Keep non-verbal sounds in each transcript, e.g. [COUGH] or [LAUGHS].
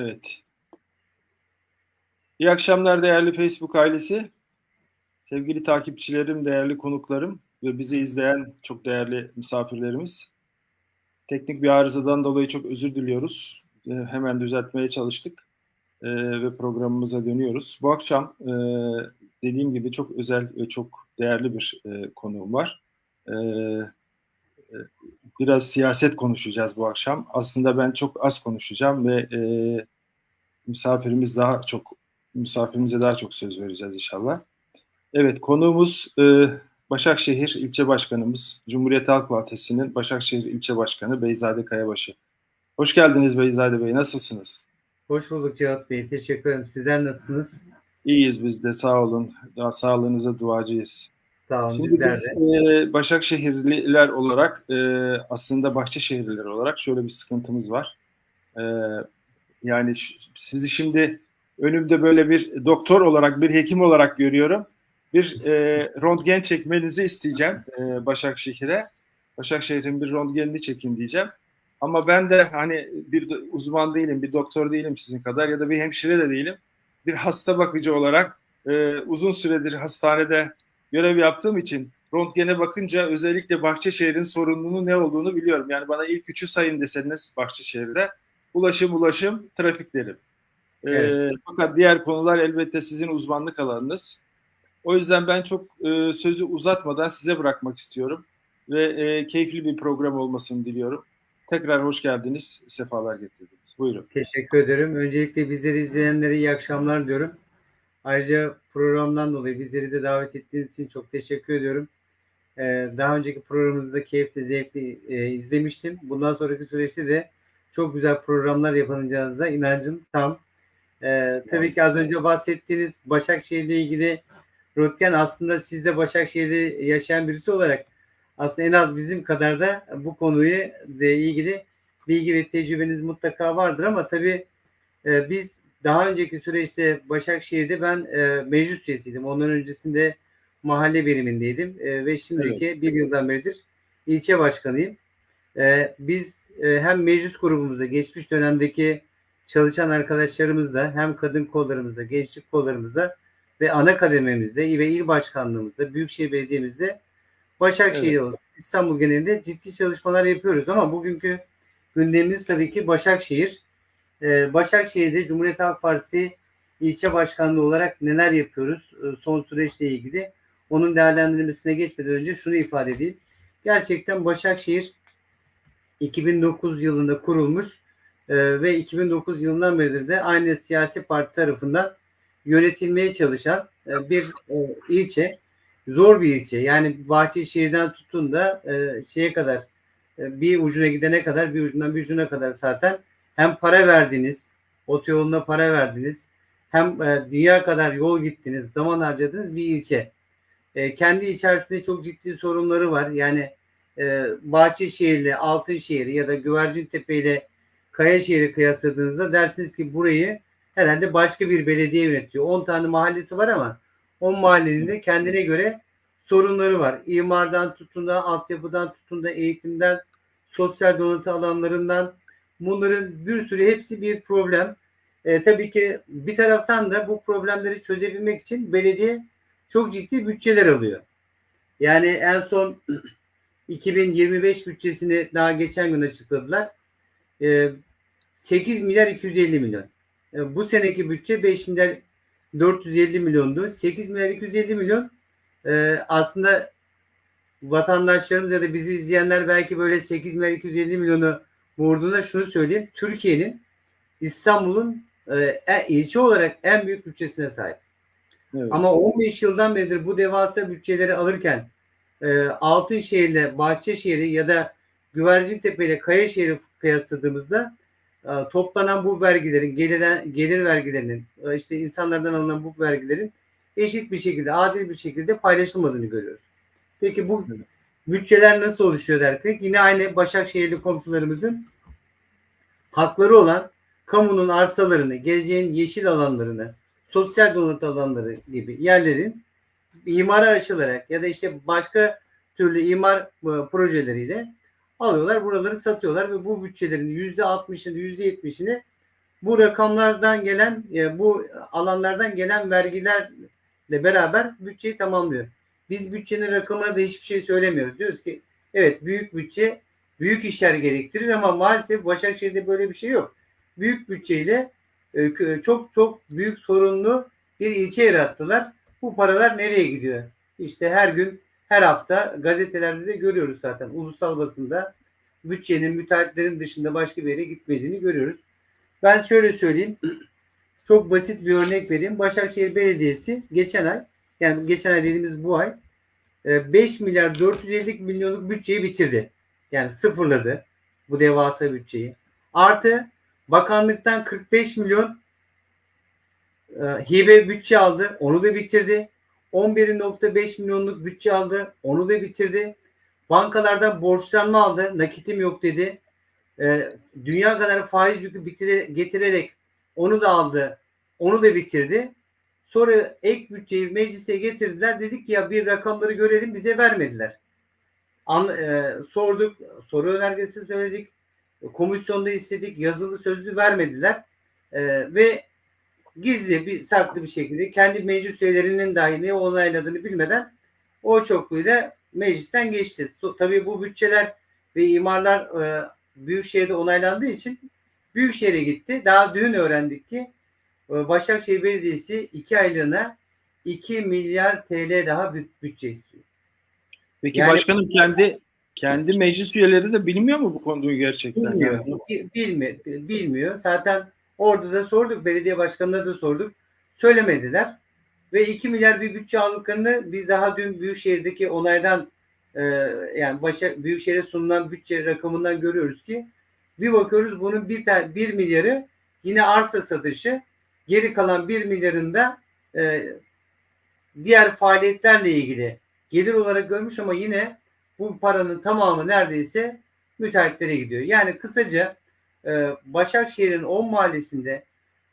Evet. İyi akşamlar değerli Facebook ailesi. Sevgili takipçilerim, değerli konuklarım ve bizi izleyen çok değerli misafirlerimiz. Teknik bir arızadan dolayı çok özür diliyoruz. Ee, hemen düzeltmeye çalıştık ee, ve programımıza dönüyoruz. Bu akşam e, dediğim gibi çok özel ve çok değerli bir e, konuğum var. E, biraz siyaset konuşacağız bu akşam. Aslında ben çok az konuşacağım ve e, misafirimiz daha çok misafirimize daha çok söz vereceğiz inşallah. Evet konuğumuz e, Başakşehir İlçe Başkanımız, Cumhuriyet Halk Partisi'nin Başakşehir İlçe Başkanı Beyzade Kayabaşı. Hoş geldiniz Beyzade Bey, nasılsınız? Hoş bulduk Cihat Bey, teşekkür ederim. Sizler nasılsınız? İyiyiz biz de, sağ olun. Daha sağlığınıza duacıyız. Sağ olun, Şimdi bizler biz e, Başakşehirliler olarak, e, aslında Bahçeşehirliler olarak şöyle bir sıkıntımız var. E, yani sizi şimdi önümde böyle bir doktor olarak, bir hekim olarak görüyorum. Bir e, röntgen çekmenizi isteyeceğim e, Başakşehir'e. Başakşehir'in bir röntgenini çekin diyeceğim. Ama ben de hani bir uzman değilim, bir doktor değilim sizin kadar ya da bir hemşire de değilim. Bir hasta bakıcı olarak e, uzun süredir hastanede görev yaptığım için röntgene bakınca özellikle Bahçeşehir'in sorununun ne olduğunu biliyorum. Yani bana ilk üçü sayın deseniz Bahçeşehir'de ulaşım ulaşım trafik derim. Ee, Evet. fakat diğer konular elbette sizin uzmanlık alanınız. O yüzden ben çok e, sözü uzatmadan size bırakmak istiyorum ve e, keyifli bir program olmasını diliyorum. Tekrar hoş geldiniz, sefalar getirdiniz. Buyurun. Teşekkür ederim. Öncelikle bizleri izleyenlere iyi akşamlar diyorum. Ayrıca programdan dolayı bizleri de davet ettiğiniz için çok teşekkür ediyorum. Ee, daha önceki programımızda keyifli, zevkli e, izlemiştim. Bundan sonraki süreçte de çok güzel programlar yapılacağınıza inancım tam. Ee, tabii ki az önce bahsettiğiniz Başakşehir'le ilgili röntgen aslında siz de Başakşehir'de yaşayan birisi olarak aslında en az bizim kadar da bu konuyu ile ilgili bilgi ve tecrübeniz mutlaka vardır ama tabii e, biz daha önceki süreçte Başakşehir'de ben e, meclis üyesiydim. Ondan öncesinde mahalle birimindeydim e, ve şimdiki bir yıldan beridir ilçe başkanıyım. E, biz e, hem meclis grubumuzda geçmiş dönemdeki çalışan arkadaşlarımızla hem kadın kollarımızda, gençlik kollarımızda ve ana kadememizde ve il başkanlığımızda, Büyükşehir Belediye'mizde Başakşehir Evet. İstanbul genelinde ciddi çalışmalar yapıyoruz ama bugünkü gündemimiz tabii ki Başakşehir. Ee, Başakşehir'de Cumhuriyet Halk Partisi ilçe başkanlığı olarak neler yapıyoruz e, son süreçle ilgili onun değerlendirmesine geçmeden önce şunu ifade edeyim. Gerçekten Başakşehir 2009 yılında kurulmuş e, ve 2009 yılından beridir de aynı siyasi parti tarafından yönetilmeye çalışan e, bir e, ilçe. Zor bir ilçe. Yani Bahçeşehir'den tutun da e, şeye kadar bir ucuna gidene kadar bir ucundan bir ucuna kadar zaten hem para verdiniz, otoyoluna para verdiniz, hem e, dünya kadar yol gittiniz, zaman harcadınız bir ilçe. E, kendi içerisinde çok ciddi sorunları var. Yani e, Bahçeşehir'le Altınşehir'i ya da Güvercintepe ile Kayaşehir'i kıyasladığınızda dersiniz ki burayı herhalde başka bir belediye yönetiyor. 10 tane mahallesi var ama 10 mahallenin de kendine göre sorunları var. İmardan tutun da, altyapıdan tutun da, eğitimden, sosyal donatı alanlarından bunların bir sürü hepsi bir problem. E, tabii ki bir taraftan da bu problemleri çözebilmek için belediye çok ciddi bütçeler alıyor. Yani en son [CLEARS THROAT] 2025 bütçesini daha geçen gün açıkladılar. E, 8 milyar 250 milyon. E, bu seneki bütçe 5 milyar 450 milyondu. 8 milyar 250 milyon e, aslında vatandaşlarımız ya da bizi izleyenler belki böyle 8 milyar 250 milyonu vurduğunda şunu söyleyeyim. Türkiye'nin İstanbul'un e, e, ilçe olarak en büyük bütçesine sahip. Evet. Ama 15 yıldan beridir bu devasa bütçeleri alırken e, Altınşehir'le Bahçeşehir'i ya da Güvercintepe ile Kayaşehir'i kıyasladığımızda e, toplanan bu vergilerin, geliren, gelir vergilerinin, e, işte insanlardan alınan bu vergilerin eşit bir şekilde, adil bir şekilde paylaşılmadığını görüyoruz. Peki bu. Bütçeler nasıl oluşuyor dersek yine aynı Başakşehirli komşularımızın hakları olan kamunun arsalarını, geleceğin yeşil alanlarını, sosyal donat alanları gibi yerlerin imara açılarak ya da işte başka türlü imar e, projeleriyle alıyorlar, buraları satıyorlar ve bu bütçelerin yüzde 60'ını, yüzde 70'ini bu rakamlardan gelen e, bu alanlardan gelen vergilerle beraber bütçeyi tamamlıyor. Biz bütçenin rakamına da hiçbir şey söylemiyoruz. Diyoruz ki evet büyük bütçe büyük işler gerektirir ama maalesef Başakşehir'de böyle bir şey yok. Büyük bütçeyle e, çok çok büyük sorunlu bir ilçe yarattılar. Bu paralar nereye gidiyor? İşte her gün her hafta gazetelerde de görüyoruz zaten ulusal basında bütçenin müteahhitlerin dışında başka bir yere gitmediğini görüyoruz. Ben şöyle söyleyeyim. Çok basit bir örnek vereyim. Başakşehir Belediyesi geçen ay yani geçen ay dediğimiz bu ay e, 5 milyar 450 milyonluk bütçeyi bitirdi. Yani sıfırladı bu devasa bütçeyi. Artı bakanlıktan 45 milyon e, hibe bütçe aldı. Onu da bitirdi. 11.5 milyonluk bütçe aldı. Onu da bitirdi. Bankalardan borçlanma aldı. Nakitim yok dedi. E, dünya kadar faiz yükü bitire, getirerek onu da aldı. Onu da bitirdi. Sonra ek bütçeyi meclise getirdiler. Dedik ki ya bir rakamları görelim bize vermediler. An, e, sorduk. Soru önergesi söyledik. Komisyonda istedik. Yazılı sözlü vermediler. E, ve gizli bir saklı bir şekilde kendi meclis üyelerinin dahi ne onayladığını bilmeden o çokluğuyla meclisten geçti. Tabii bu bütçeler ve imarlar e, Büyükşehir'de onaylandığı için Büyükşehir'e gitti. Daha dün öğrendik ki Başakşehir Belediyesi iki aylığına 2 milyar TL daha büt- bütçe istiyor. Peki Yani- başkanım kendi kendi meclis üyeleri de bilmiyor mu bu konuyu gerçekten? Bilmiyor. Yani Ki- Bilmi, bilmiyor. Zaten orada da sorduk. Belediye başkanına da sorduk. Söylemediler. Ve 2 milyar bir bütçe aldıklarını biz daha dün Büyükşehir'deki onaydan e, yani başa, Büyükşehir'e sunulan bütçe rakamından görüyoruz ki bir bakıyoruz bunun bir, bir milyarı yine arsa satışı geri kalan bir milyarında e, diğer faaliyetlerle ilgili gelir olarak görmüş ama yine bu paranın tamamı neredeyse müteahhitlere gidiyor. Yani kısaca e, Başakşehir'in 10 mahallesinde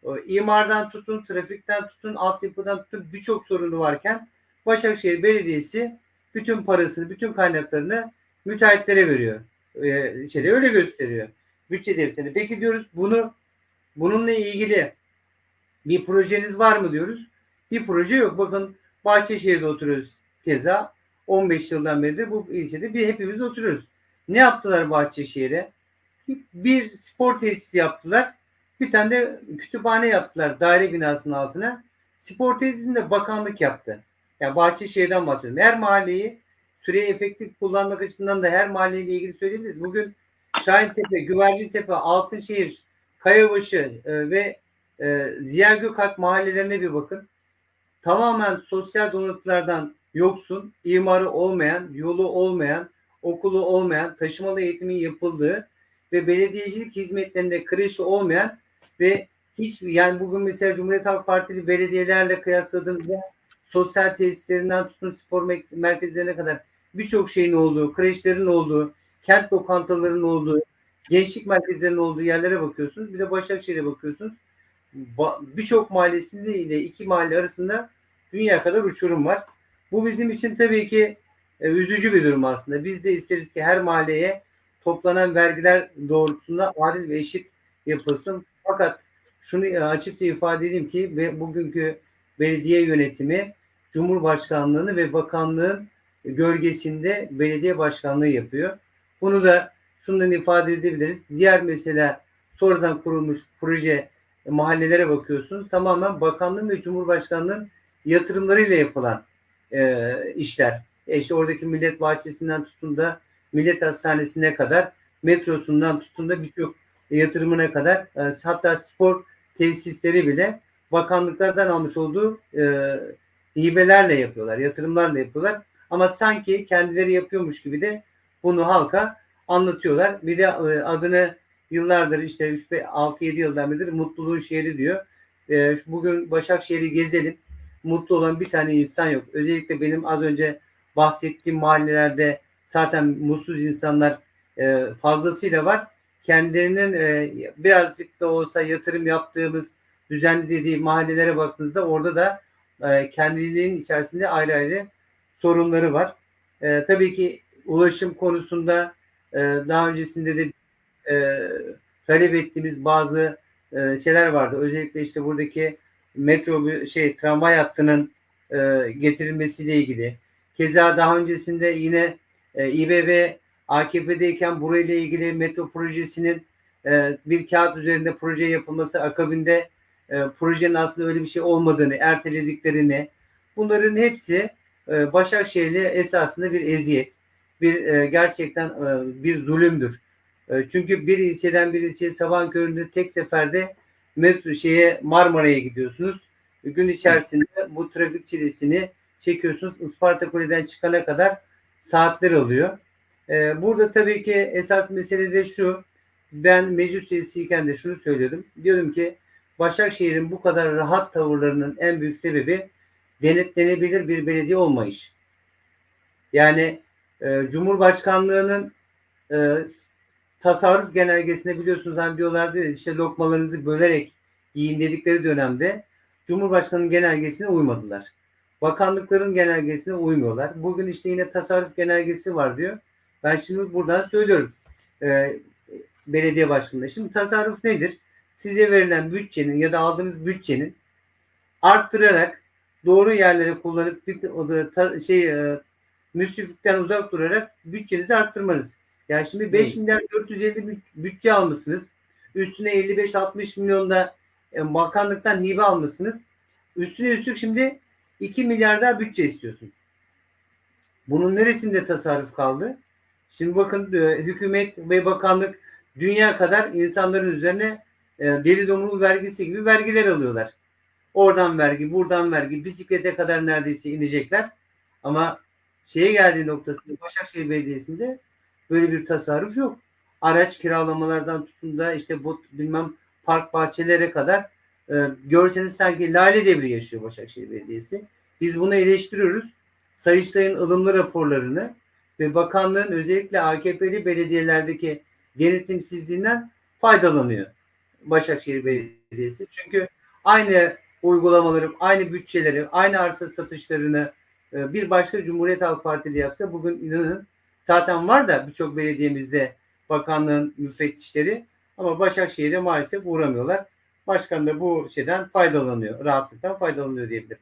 e, imardan tutun, trafikten tutun, altyapıdan tutun birçok sorunu varken Başakşehir Belediyesi bütün parasını, bütün kaynaklarını müteahhitlere veriyor. E, şeyde öyle gösteriyor. Bütçe defterini. Peki diyoruz bunu bununla ilgili bir projeniz var mı diyoruz. Bir proje yok. Bakın Bahçeşehir'de oturuyoruz keza. 15 yıldan beridir bu ilçede bir hepimiz oturuyoruz. Ne yaptılar Bahçeşehir'e? Bir spor tesisi yaptılar. Bir tane de kütüphane yaptılar daire binasının altına. Spor tesisini de bakanlık yaptı. Yani Bahçeşehir'den bahsediyorum. Her mahalleyi süreyi efektif kullanmak açısından da her mahalleyle ilgili söyleyebiliriz. Bugün Şahintepe, Güvercintepe, Altınşehir, Kayabaşı e, ve e, Ziya Gökalp mahallelerine bir bakın. Tamamen sosyal donatılardan yoksun, imarı olmayan, yolu olmayan, okulu olmayan, taşımalı eğitimin yapıldığı ve belediyecilik hizmetlerinde kreşi olmayan ve hiç yani bugün mesela Cumhuriyet Halk Partili belediyelerle kıyasladığımızda sosyal tesislerinden tutun spor me- merkezlerine kadar birçok şeyin olduğu, kreşlerin olduğu, kent lokantalarının olduğu, gençlik merkezlerinin olduğu yerlere bakıyorsunuz. Bir de Başakşehir'e bakıyorsunuz. Birçok mahallesinde ile iki mahalle arasında dünya kadar uçurum var. Bu bizim için tabii ki e, üzücü bir durum aslında. Biz de isteriz ki her mahalleye toplanan vergiler doğrultusunda adil ve eşit yapılsın. Fakat şunu e, açıkça ifade edeyim ki ve bugünkü belediye yönetimi Cumhurbaşkanlığını ve bakanlığın gölgesinde belediye başkanlığı yapıyor. Bunu da şundan ifade edebiliriz. Diğer mesela sonradan kurulmuş proje e, mahallelere bakıyorsunuz. Tamamen bakanlığın ve Cumhurbaşkanlığın yatırımlarıyla yapılan e, işler. E işte oradaki millet bahçesinden tutun da millet hastanesine kadar metrosundan tutun da birçok yatırımına kadar e, hatta spor tesisleri bile bakanlıklardan almış olduğu e, hibelerle yapıyorlar, yatırımlarla yapıyorlar. Ama sanki kendileri yapıyormuş gibi de bunu halka anlatıyorlar. Bir de e, adını yıllardır işte 6-7 yıldan beridir mutluluğun şehri diyor. E, bugün Başakşehir'i gezelim. Mutlu olan bir tane insan yok. Özellikle benim az önce bahsettiğim mahallelerde zaten mutsuz insanlar e, fazlasıyla var. Kendilerinin e, birazcık da olsa yatırım yaptığımız düzenli dediği mahallelere baktığınızda orada da e, kendiliğinin içerisinde ayrı ayrı sorunları var. E, tabii ki ulaşım konusunda e, daha öncesinde de e, talep ettiğimiz bazı e, şeyler vardı. Özellikle işte buradaki metro şey tramvay hattının e, getirilmesiyle ilgili. Keza daha öncesinde yine e, İBB AKP'deyken burayla ilgili metro projesinin e, bir kağıt üzerinde proje yapılması akabinde e, projenin aslında öyle bir şey olmadığını, ertelediklerini bunların hepsi e, Başakşehir'le esasında bir eziyet, bir e, gerçekten e, bir zulümdür. E, çünkü bir ilçeden bir ilçeye sabah köründe tek seferde metro şeye Marmara'ya gidiyorsunuz. Gün içerisinde bu trafik çilesini çekiyorsunuz. Isparta Kule'den çıkana kadar saatler alıyor. E, burada tabii ki esas mesele de şu. Ben meclis üyesiyken de şunu söylüyordum. Diyordum ki Başakşehir'in bu kadar rahat tavırlarının en büyük sebebi denetlenebilir bir belediye olmayış. Yani e, Cumhurbaşkanlığının e, tasarruf genelgesinde biliyorsunuz hani diyorlardı işte lokmalarınızı bölerek yiyin dedikleri dönemde Cumhurbaşkanı'nın genelgesine uymadılar. Bakanlıkların genelgesine uymuyorlar. Bugün işte yine tasarruf genelgesi var diyor. Ben şimdi buradan söylüyorum. E, belediye başkanına. Şimdi tasarruf nedir? Size verilen bütçenin ya da aldığınız bütçenin arttırarak doğru yerlere kullanıp bir, o da ta, şey e, müsriflikten uzak durarak bütçenizi arttırmanız. Yani şimdi 5 milyar 450 bü- bütçe almışsınız. Üstüne 55-60 milyonda e, bakanlıktan hibe almışsınız. Üstüne üstlük şimdi 2 milyar daha bütçe istiyorsunuz. Bunun neresinde tasarruf kaldı? Şimdi bakın e, hükümet ve bakanlık dünya kadar insanların üzerine e, deli domrul vergisi gibi vergiler alıyorlar. Oradan vergi, buradan vergi, bisiklete kadar neredeyse inecekler. Ama şeye geldiği noktasında Başakşehir Belediyesi'nde böyle bir tasarruf yok. Araç kiralamalardan tutun da işte bu bilmem park bahçelere kadar e, görseniz sanki lale devri yaşıyor Başakşehir Belediyesi. Biz bunu eleştiriyoruz. Sayıştay'ın ılımlı raporlarını ve bakanlığın özellikle AKP'li belediyelerdeki denetimsizliğinden faydalanıyor Başakşehir Belediyesi. Çünkü aynı uygulamaları, aynı bütçeleri, aynı arsa satışlarını e, bir başka Cumhuriyet Halk Partili yapsa bugün inanın zaten var da birçok belediyemizde bakanlığın müfettişleri ama Başakşehir'e maalesef uğramıyorlar. Başkan da bu şeyden faydalanıyor, rahatlıktan faydalanıyor diyebilirim.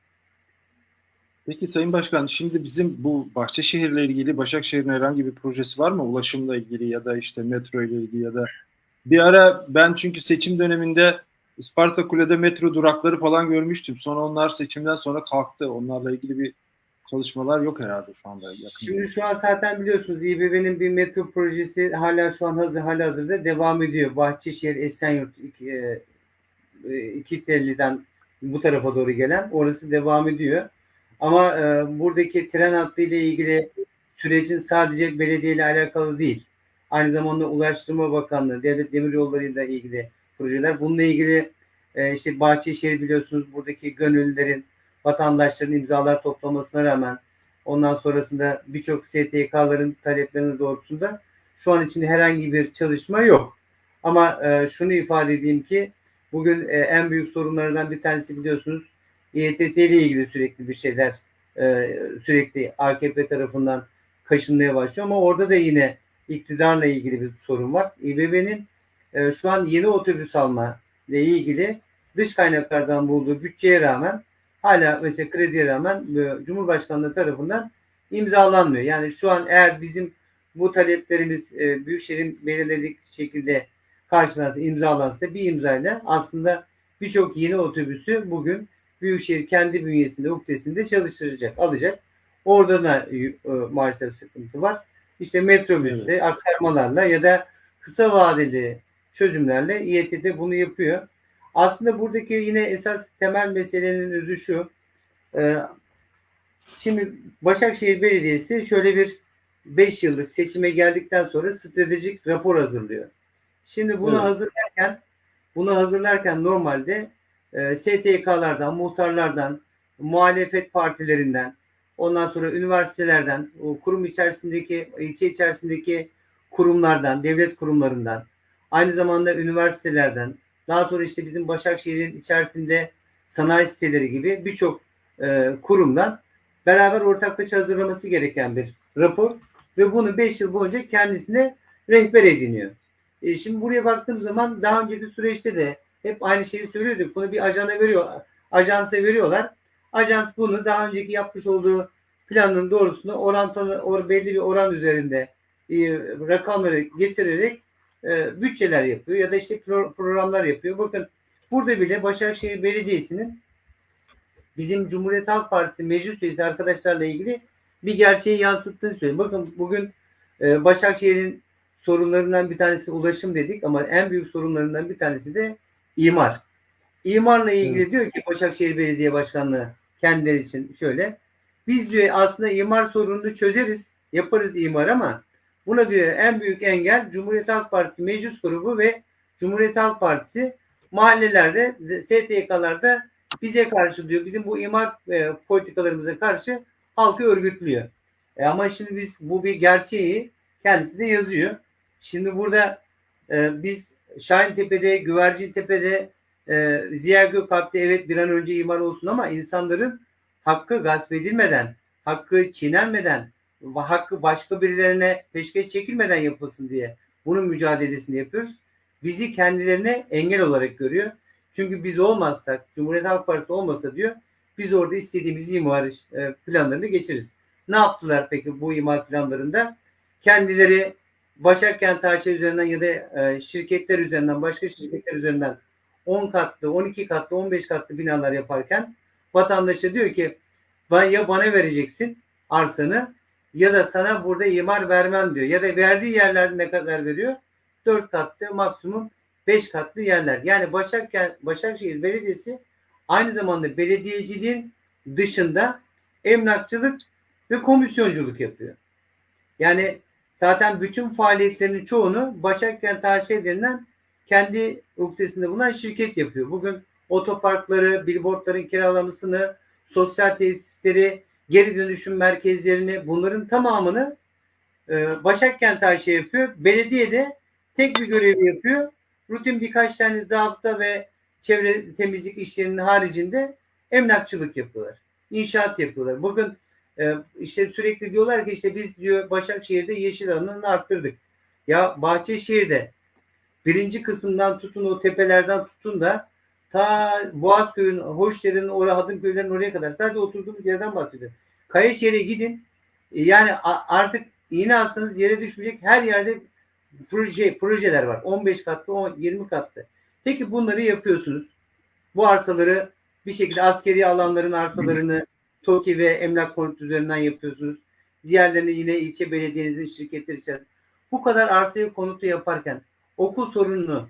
Peki Sayın Başkan şimdi bizim bu Bahçeşehir'le ilgili Başakşehir'in herhangi bir projesi var mı? Ulaşımla ilgili ya da işte metro ile ilgili ya da bir ara ben çünkü seçim döneminde Isparta Kule'de metro durakları falan görmüştüm. Sonra onlar seçimden sonra kalktı. Onlarla ilgili bir çalışmalar yok herhalde şu anda yakın. Şimdi şu an zaten biliyorsunuz İBB'nin bir metro projesi hala şu an hazır hala hazırda devam ediyor. Bahçeşehir, Esenyurt e, e, iki telliden bu tarafa doğru gelen orası devam ediyor. Ama e, buradaki tren hattı ile ilgili sürecin sadece belediye ile alakalı değil. Aynı zamanda Ulaştırma Bakanlığı, Devlet Demiryolları ile ilgili projeler. Bununla ilgili e, işte Bahçeşehir biliyorsunuz buradaki gönüllülerin, vatandaşların imzalar toplamasına rağmen ondan sonrasında birçok STK'ların taleplerinin doğrultusunda şu an için herhangi bir çalışma yok. Ama e, şunu ifade edeyim ki bugün e, en büyük sorunlardan bir tanesi biliyorsunuz İETT ile ilgili sürekli bir şeyler e, sürekli AKP tarafından kaşınmaya başlıyor ama orada da yine iktidarla ilgili bir sorun var. İBB'nin e, şu an yeni otobüs alma ile ilgili dış kaynaklardan bulduğu bütçeye rağmen hala mesela krediye rağmen e, Cumhurbaşkanlığı tarafından imzalanmıyor. Yani şu an eğer bizim bu taleplerimiz e, Büyükşehir'in belirledik şekilde karşılansa, imzalansa bir imzayla aslında birçok yeni otobüsü bugün Büyükşehir kendi bünyesinde, uktesinde çalıştıracak, alacak. Orada da e, maalesef sıkıntı var. İşte metrobüste aktarmalarla ya da kısa vadeli çözümlerle İETT bunu yapıyor. Aslında buradaki yine esas temel meselenin özü şu. E, şimdi Başakşehir Belediyesi şöyle bir 5 yıllık seçime geldikten sonra stratejik rapor hazırlıyor. Şimdi bunu Evet. hazırlarken bunu hazırlarken normalde e, STK'lardan, muhtarlardan, muhalefet partilerinden, ondan sonra üniversitelerden, o kurum içerisindeki, ilçe içerisindeki kurumlardan, devlet kurumlarından, aynı zamanda üniversitelerden, daha sonra işte bizim Başakşehir'in içerisinde sanayi siteleri gibi birçok e, kurumdan beraber ortaklaşa hazırlaması gereken bir rapor ve bunu 5 yıl boyunca kendisine rehber ediniyor. E, şimdi buraya baktığım zaman daha önceki süreçte de hep aynı şeyi söylüyorduk. Bunu bir ajana veriyor, ajansa veriyorlar. Ajans bunu daha önceki yapmış olduğu planın doğrusunu orantılı, or, belli bir oran üzerinde e, rakamları getirerek e, bütçeler yapıyor ya da işte pro- programlar yapıyor. Bakın burada bile Başakşehir Belediyesi'nin bizim Cumhuriyet Halk Partisi meclis üyesi arkadaşlarla ilgili bir gerçeği yansıttığını söyleyeyim. Bakın bugün e, Başakşehir'in sorunlarından bir tanesi ulaşım dedik ama en büyük sorunlarından bir tanesi de imar. İmarla ilgili diyor ki Başakşehir Belediye Başkanlığı kendileri için şöyle. Biz diyor aslında imar sorununu çözeriz, yaparız imar ama buna diyor en büyük engel Cumhuriyet Halk Partisi meclis grubu ve Cumhuriyet Halk Partisi mahallelerde, STK'larda bize karşı diyor, bizim bu imar e, politikalarımıza karşı halkı örgütlüyor. E ama şimdi biz bu bir gerçeği kendisi de yazıyor. Şimdi burada e, biz Şahintepe'de, Güvercintepe'de, e, Ziya Gökalp'te evet bir an önce imar olsun ama insanların hakkı gasp edilmeden, hakkı çiğnenmeden, hakkı başka birilerine peşkeş çekilmeden yapılsın diye bunun mücadelesini yapıyoruz. Bizi kendilerine engel olarak görüyor. Çünkü biz olmazsak, Cumhuriyet Halk Partisi olmasa diyor, biz orada istediğimiz imar e, planlarını geçiririz. Ne yaptılar peki bu imar planlarında? Kendileri Başakkent AŞ üzerinden ya da e, şirketler üzerinden, başka şirketler üzerinden 10 katlı, 12 katlı, 15 katlı binalar yaparken vatandaşa diyor ki "Ben ya bana vereceksin arsanı ya da sana burada imar vermem diyor. Ya da verdiği yerler ne kadar veriyor? 4 katlı maksimum 5 katlı yerler. Yani Başakkent, Başakşehir Belediyesi aynı zamanda belediyeciliğin dışında emlakçılık ve komisyonculuk yapıyor. Yani zaten bütün faaliyetlerinin çoğunu Başakkent AŞ denilen kendi uhdesinde bulunan şirket yapıyor. Bugün otoparkları, billboardların kiralamasını, sosyal tesisleri, geri dönüşüm merkezlerini bunların tamamını e, Başakkent AŞ yapıyor. Belediye de tek bir görevi yapıyor. Rutin birkaç tane zabıta ve çevre temizlik işlerinin haricinde emlakçılık yapıyorlar. İnşaat yapıyorlar. Bugün e, işte sürekli diyorlar ki işte biz diyor Başakşehir'de yeşil alanını arttırdık. Ya Bahçeşehir'de birinci kısımdan tutun o tepelerden tutun da ta Boğazköy'ün, Hoşder'in, oraya Hadımköy'lerin oraya kadar sadece oturduğumuz yerden bahsediyorum. Kayaşehir'e gidin. E, Yani artık iğne alsanız yere düşmeyecek her yerde proje projeler var. 15 katlı, 10, 20 katlı. Peki bunları yapıyorsunuz. Bu arsaları bir şekilde askeri alanların arsalarını TOKİ ve emlak konut üzerinden yapıyorsunuz. Diğerlerini yine ilçe belediyenizin şirketleri içerisinde. Bu kadar arsayı konutu yaparken okul sorununu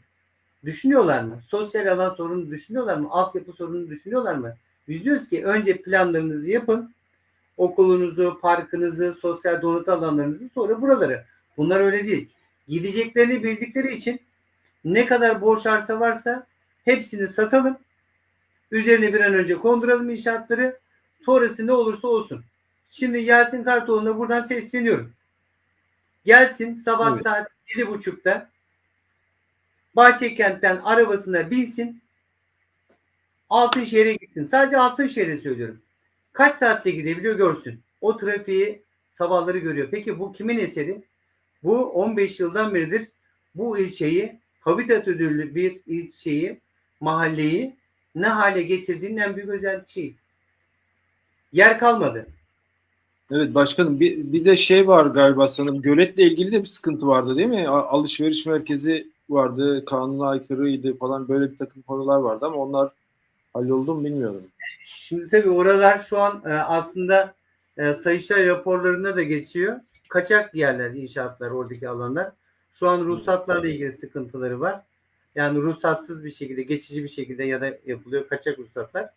düşünüyorlar mı? Sosyal alan sorununu düşünüyorlar mı? Altyapı sorununu düşünüyorlar mı? Biz diyoruz ki önce planlarınızı yapın. Okulunuzu, parkınızı, sosyal donut alanlarınızı sonra buraları. Bunlar öyle değil. Gideceklerini bildikleri için ne kadar borç arsa varsa hepsini satalım. Üzerine bir an önce konduralım inşaatları. Sonrası ne olursa olsun. Şimdi Yasin Kartoğlu'na buradan sesleniyorum. Gelsin sabah Evet. saat yedi buçukta Bahçekent'ten arabasına binsin. Altınşehir'e gitsin. Sadece Altınşehir'e söylüyorum. Kaç saatte gidebiliyor görsün. O trafiği sabahları görüyor. Peki bu kimin eseri? Bu 15 yıldan beridir bu ilçeyi habitat ödüllü bir ilçeyi, mahalleyi ne hale getirdiğinin en büyük özelliği. Yer kalmadı. Evet başkanım bir, bir de şey var galiba sanırım göletle ilgili de bir sıkıntı vardı değil mi? Alışveriş merkezi vardı, kanuna aykırıydı falan böyle bir takım konular vardı ama onlar halloldu mu bilmiyorum. Şimdi tabii oralar şu an e, aslında e, Sayıştay raporlarında da geçiyor. Kaçak yerler, inşaatlar, oradaki alanlar. Şu an ruhsatlarla ilgili sıkıntıları var. Yani ruhsatsız bir şekilde, geçici bir şekilde ya da yapılıyor kaçak ruhsatlar.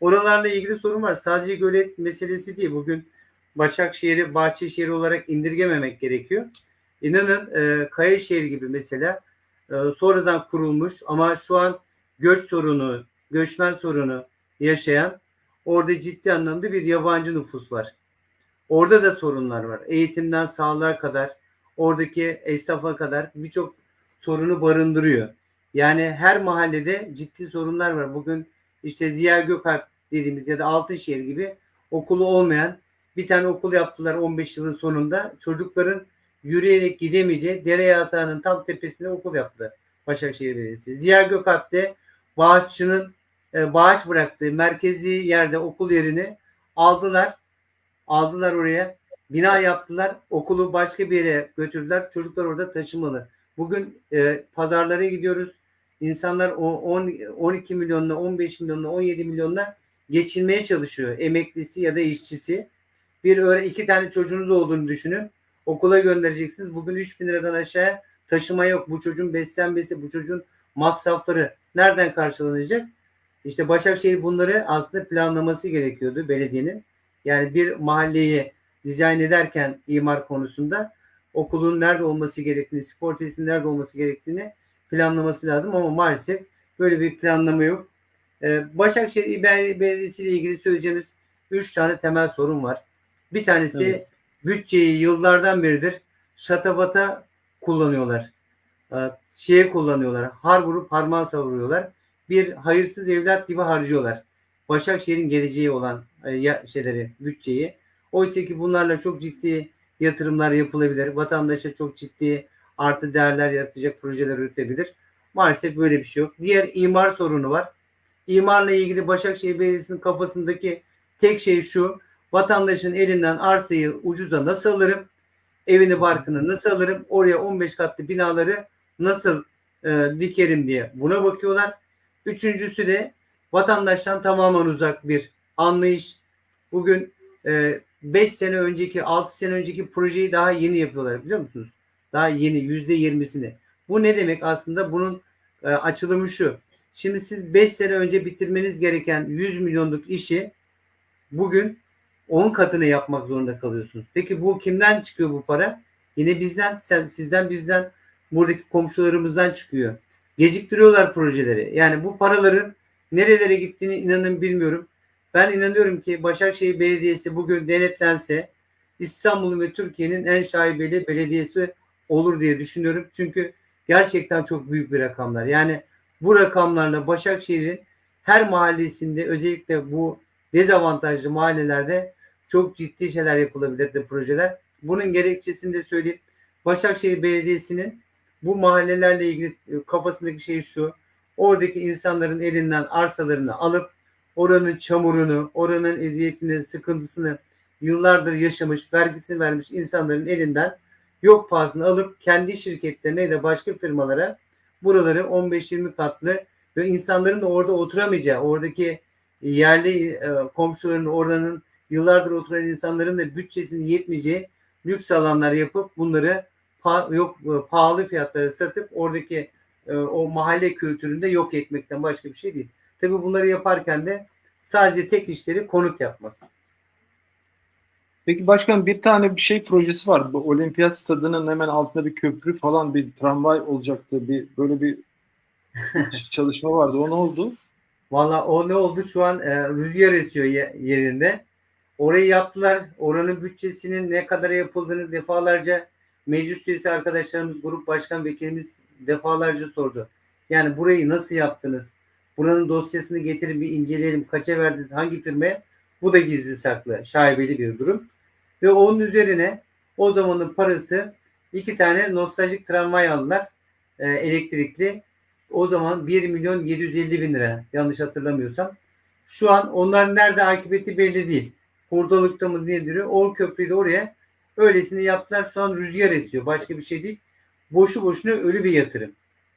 Oralarla ilgili sorun var. Sadece gölet meselesi değil. Bugün Başakşehir'i Bahçeşehir olarak indirgememek gerekiyor. İnanın e, Kayaşehir gibi mesela e, sonradan kurulmuş ama şu an göç sorunu, göçmen sorunu yaşayan orada ciddi anlamda bir yabancı nüfus var. Orada da sorunlar var. Eğitimden sağlığa kadar, oradaki esnafa kadar birçok sorunu barındırıyor. Yani her mahallede ciddi sorunlar var. Bugün işte Ziya Gökalp dediğimiz ya da Altınşehir gibi okulu olmayan bir tane okul yaptılar 15 yılın sonunda. Çocukların yürüyerek gidemeyeceği dere yatağının tam tepesine okul yaptılar Başakşehir Belediyesi. Ziya Gökalp'te bağışçının e, bağış bıraktığı merkezi yerde okul yerini aldılar. Aldılar oraya. Bina yaptılar. Okulu başka bir yere götürdüler. Çocuklar orada taşımalı. Bugün e, pazarlara gidiyoruz. İnsanlar o 10, 12 milyonla, 15 milyonla, 17 milyonla geçinmeye çalışıyor. Emeklisi ya da işçisi. Bir öğre iki tane çocuğunuz olduğunu düşünün. Okula göndereceksiniz. Bugün 3 bin liradan aşağıya taşıma yok. Bu çocuğun beslenmesi, bu çocuğun masrafları nereden karşılanacak? İşte Başakşehir bunları aslında planlaması gerekiyordu belediyenin. Yani bir mahalleyi dizayn ederken imar konusunda okulun nerede olması gerektiğini, spor tesisinin nerede olması gerektiğini planlaması lazım ama maalesef böyle bir planlama yok. Ee, Başakşehir Bel- Belediyesi ile ilgili söyleyeceğimiz 3 tane temel sorun var. Bir tanesi Evet. Bütçeyi yıllardan beridir şatafata kullanıyorlar. Ee, şeye kullanıyorlar. Har vurup harman savuruyorlar. Bir hayırsız evlat gibi harcıyorlar. Başakşehir'in geleceği olan e, şeyleri, bütçeyi. Oysa ki bunlarla çok ciddi yatırımlar yapılabilir. Vatandaşa çok ciddi artı değerler yaratacak projeler üretebilir. Maalesef böyle bir şey yok. Diğer imar sorunu var. İmarla ilgili Başakşehir Belediyesi'nin kafasındaki tek şey şu. Vatandaşın elinden arsayı ucuza nasıl alırım? Evini barkını nasıl alırım? Oraya 15 katlı binaları nasıl e, dikerim diye buna bakıyorlar. Üçüncüsü de vatandaştan tamamen uzak bir anlayış. Bugün 5 sene önceki 6 sene önceki projeyi daha yeni yapıyorlar biliyor musunuz? Daha yeni yüzde yirmisini. Bu ne demek aslında? Bunun e, açılımı şu. Şimdi siz 5 sene önce bitirmeniz gereken 100 milyonluk işi bugün 10 katını yapmak zorunda kalıyorsunuz. Peki bu kimden çıkıyor bu para? Yine bizden, sen, sizden, bizden, buradaki komşularımızdan çıkıyor. Geciktiriyorlar projeleri. Yani bu paraların nerelere gittiğini inanın bilmiyorum. Ben inanıyorum ki Başakşehir Belediyesi bugün denetlense İstanbul'un ve Türkiye'nin en şaibeli belediyesi olur diye düşünüyorum. Çünkü gerçekten çok büyük bir rakamlar. Yani bu rakamlarla Başakşehir'in her mahallesinde özellikle bu dezavantajlı mahallelerde çok ciddi şeyler yapılabilirdi projeler. Bunun gerekçesini de söyleyeyim. Başakşehir Belediyesi'nin bu mahallelerle ilgili e, kafasındaki şey şu. Oradaki insanların elinden arsalarını alıp oranın çamurunu, oranın eziyetini, sıkıntısını yıllardır yaşamış, vergisini vermiş insanların elinden yok pahasına alıp kendi şirketlerine ya da başka firmalara buraları 15-20 katlı ve insanların da orada oturamayacağı, oradaki yerli e, komşuların oranın yıllardır oturan insanların da bütçesinin yetmeyeceği lüks alanlar yapıp bunları pa- yok e, pahalı fiyatlara satıp oradaki e, o mahalle kültüründe yok etmekten başka bir şey değil. Tabii bunları yaparken de sadece tek işleri konut yapmak. Peki başkan bir tane bir şey projesi var. Bu olimpiyat stadının hemen altında bir köprü falan bir tramvay olacaktı. Bir böyle bir [LAUGHS] çalışma vardı. O ne oldu? Valla o ne oldu? Şu an e, rüzgar esiyor ye- yerinde. Orayı yaptılar. Oranın bütçesinin ne kadar yapıldığını defalarca meclis üyesi arkadaşlarımız, grup başkan vekilimiz defalarca sordu. Yani burayı nasıl yaptınız? Buranın dosyasını getirin bir inceleyelim. Kaça verdiniz? Hangi firmaya? Bu da gizli saklı. Şaibeli bir durum. Ve onun üzerine o zamanın parası iki tane nostaljik tramvay aldılar. e, elektrikli. O zaman 1 milyon 750 bin lira yanlış hatırlamıyorsam. Şu an onlar nerede akıbeti belli değil. Hurdalıkta mı nedir? O köprüyü de oraya öylesini yaptılar. Şu an rüzgar esiyor. Başka bir şey değil. Boşu boşuna ölü bir yatırım.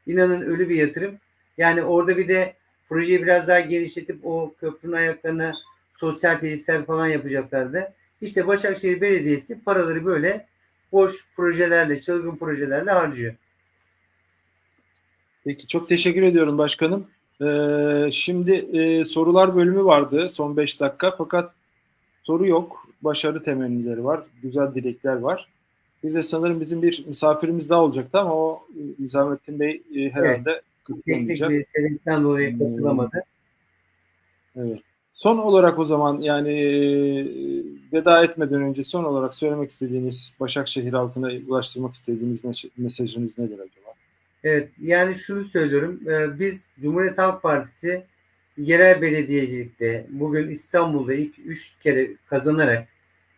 İnanın ölü bir yatırım. Yani orada bir de projeyi biraz daha genişletip o köprünün ayaklarına sosyal tesisler falan yapacaklardı. İşte Başakşehir Belediyesi paraları böyle boş projelerle, çılgın projelerle harcıyor. Peki çok teşekkür ediyorum başkanım. Ee, şimdi e, sorular bölümü vardı son 5 dakika fakat soru yok. Başarı temennileri var. Güzel dilekler var. Bir de sanırım bizim bir misafirimiz daha olacaktı ama o e, Nizamettin Bey e, herhalde katılamayacak. bir sebepten dolayı Hmm. katılamadı. Evet. Son olarak o zaman yani e, veda etmeden önce son olarak söylemek istediğiniz Başakşehir halkına ulaştırmak istediğiniz mes- mesajınız nedir acaba? Evet, yani şunu söylüyorum. Ee, Biz Cumhuriyet Halk Partisi yerel belediyecilikte bugün İstanbul'da ilk 3 kere kazanarak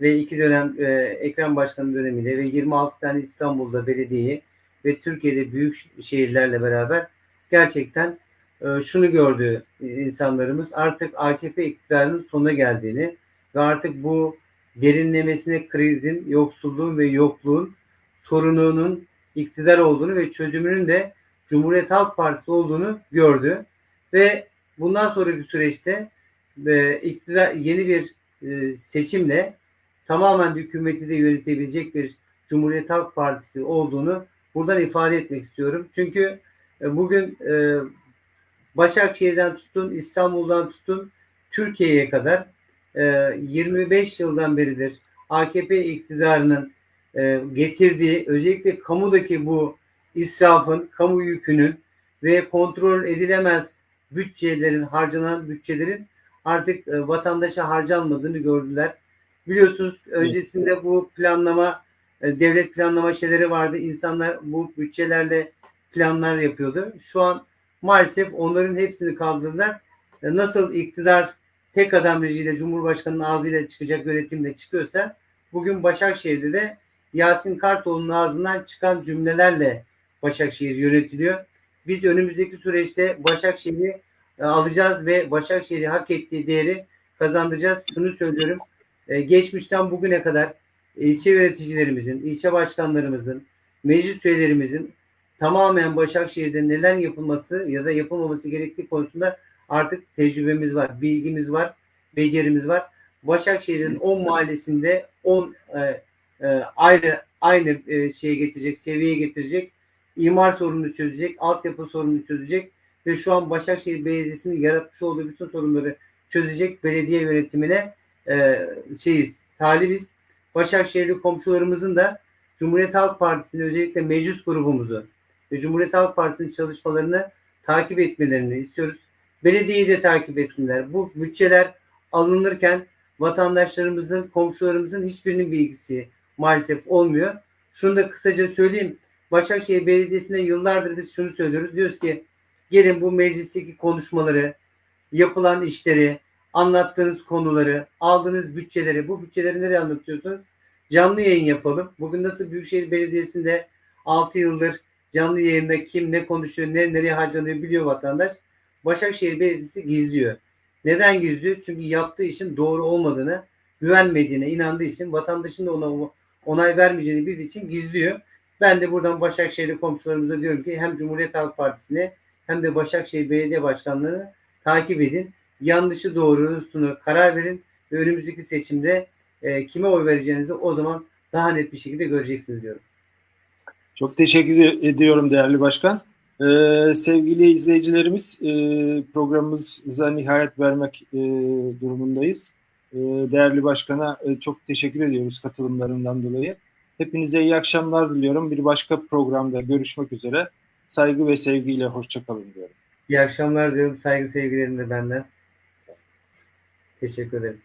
ve iki dönem e, Ekrem Başkanı dönemiyle ve 26 tane İstanbul'da belediyeyi ve Türkiye'de büyük şehirlerle beraber gerçekten e, şunu gördü insanlarımız artık AKP iktidarının sonuna geldiğini ve artık bu derinlemesine krizin, yoksulluğun ve yokluğun sorununun iktidar olduğunu ve çözümünün de Cumhuriyet Halk Partisi olduğunu gördü. Ve bundan sonraki süreçte e, iktidar yeni bir e, seçimle tamamen hükümeti de yönetebilecek bir Cumhuriyet Halk Partisi olduğunu buradan ifade etmek istiyorum. Çünkü e, bugün e, Başakşehir'den tutun, İstanbul'dan tutun, Türkiye'ye kadar e, 25 yıldan beridir AKP iktidarının e, getirdiği özellikle kamudaki bu israfın, kamu yükünün ve kontrol edilemez bütçelerin, harcanan bütçelerin artık e, vatandaşa harcanmadığını gördüler. Biliyorsunuz öncesinde bu planlama, e, devlet planlama şeyleri vardı. İnsanlar bu bütçelerle planlar yapıyordu. Şu an maalesef onların hepsini kaldırdılar. E, Nasıl iktidar tek adam rejiyle Cumhurbaşkanı'nın ağzıyla çıkacak yönetimle çıkıyorsa bugün Başakşehir'de de Yasin Kartoğlu'nun ağzından çıkan cümlelerle Başakşehir yönetiliyor. Biz önümüzdeki süreçte Başakşehir'i e, alacağız ve Başakşehir'i hak ettiği değeri kazandıracağız. Şunu söylüyorum. e, Geçmişten bugüne kadar ilçe yöneticilerimizin, ilçe başkanlarımızın, meclis üyelerimizin tamamen Başakşehir'de neler yapılması ya da yapılmaması gerektiği konusunda artık tecrübemiz var, bilgimiz var, becerimiz var. Başakşehir'in 10 mahallesinde 10 e, e, ayrı aynı e, şeye getirecek, seviyeye getirecek, imar sorununu çözecek, altyapı sorununu çözecek ve şu an Başakşehir Belediyesi'nin yaratmış olduğu bütün sorunları çözecek belediye yönetimine e, şeyiz, talibiz. Başakşehirli komşularımızın da Cumhuriyet Halk Partisi'nin özellikle meclis grubumuzu ve Cumhuriyet Halk Partisi'nin çalışmalarını takip etmelerini istiyoruz. Belediyeyi de takip etsinler. Bu bütçeler alınırken vatandaşlarımızın, komşularımızın hiçbirinin bilgisi maalesef olmuyor. Şunu da kısaca söyleyeyim. Başakşehir Belediyesi'ne yıllardır biz şunu söylüyoruz. Diyoruz ki gelin bu meclisteki konuşmaları, yapılan işleri, anlattığınız konuları, aldığınız bütçeleri, bu bütçeleri nereye anlatıyorsunuz? Canlı yayın yapalım. Bugün nasıl Büyükşehir Belediyesi'nde 6 yıldır canlı yayında kim ne konuşuyor, ne nereye harcanıyor biliyor vatandaş. Başakşehir Belediyesi gizliyor. Neden gizliyor? Çünkü yaptığı işin doğru olmadığını, güvenmediğine inandığı için, vatandaşın da ona onay vermeyeceğini bildiği için gizliyor. Ben de buradan Başakşehir'li komşularımıza diyorum ki hem Cumhuriyet Halk Partisi'ne hem de Başakşehir Belediye Başkanlığı'nı takip edin. Yanlışı doğrusunu karar verin ve önümüzdeki seçimde e, kime oy vereceğinizi o zaman daha net bir şekilde göreceksiniz diyorum. Çok teşekkür ediyorum değerli başkan. Ee, sevgili izleyicilerimiz e, programımıza nihayet vermek e, durumundayız. E, değerli başkana e, çok teşekkür ediyoruz katılımlarından dolayı. Hepinize iyi akşamlar diliyorum. Bir başka programda görüşmek üzere. Saygı ve sevgiyle hoşçakalın diyorum. İyi akşamlar diyorum. Saygı sevgilerim de benden. Teşekkür ederim.